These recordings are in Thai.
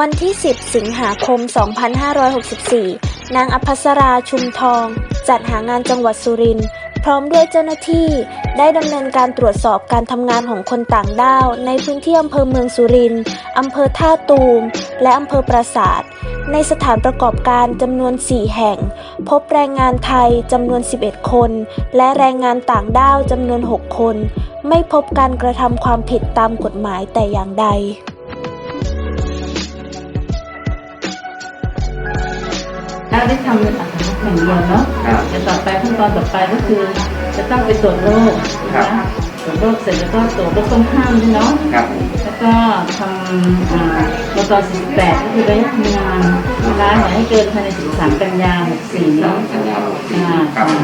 วันที่ 10 สิงหาคม 2564 นางอภัสราชุมทอง จัดหางานจังหวัดสุรินทร์พร้อมด้วยเจ้าหน้าที่ได้ดำเนินการตรวจสอบการทำงานของคนต่างด้าว ในพื้นที่อำเภอเมืองสุรินทร์อำเภอท่าตูม และอำเภอปราสาทในสถานประกอบการจำนวน 4 แห่ง พบแรงงานไทยจำนวน 11 คน และแรงงานต่างด้าวจำนวน 6 คน ไม่พบการกระทำความผิดตามกฎหมายแต่อย่างใด แล้วได้ทำเป็นอัตโนมัติอย่างเดียวเนาะครับแต่ต่อไปขั้นตอนต่อไปก็คือ จะต้องไปตรวจโรคครับนะตรวจโรคเสร็จแล้วก็ตรวจโรคต้องห้ามด้วยเนาะครับแล้วก็ทำอ่ามต48ก็คือระยะทำงานร้านอย่าให้เกินภายใน13กันยา64เนาะสัญญาอ่าครับอ่า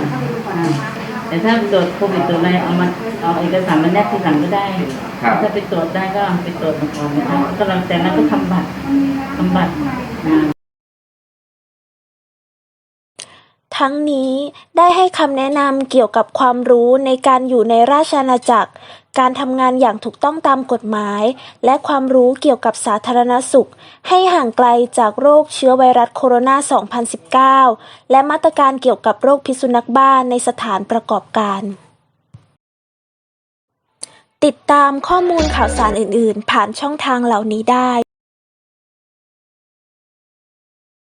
อ่าแต่ถ้าตรวจโควิดตรวจอะไรเอามาเอาเอกสารมาแนบทีหลังก็ได้ครับถ้าไปตรวจได้ก็ไปตรวจมาก่อนนะคะก็หลังจากนั้นก็ทำบัตรทำบัตร ทั้งนี้ได้ให้คำแนะนำเกี่ยวกับความรู้ในการอยู่ในราชอาณาจักร การทำงานอย่างถูกต้องตามกฎหมาย และความรู้เกี่ยวกับสาธารณสุข ให้ห่างไกลจากโรคเชื้อไวรัสโคโรนา 2019 และมาตรการเกี่ยวกับโรคพิษสุนัขบ้าในสถานประกอบการ ติดตามข้อมูลข่าวสารอื่น ๆ ผ่านช่องทางเหล่านี้ได้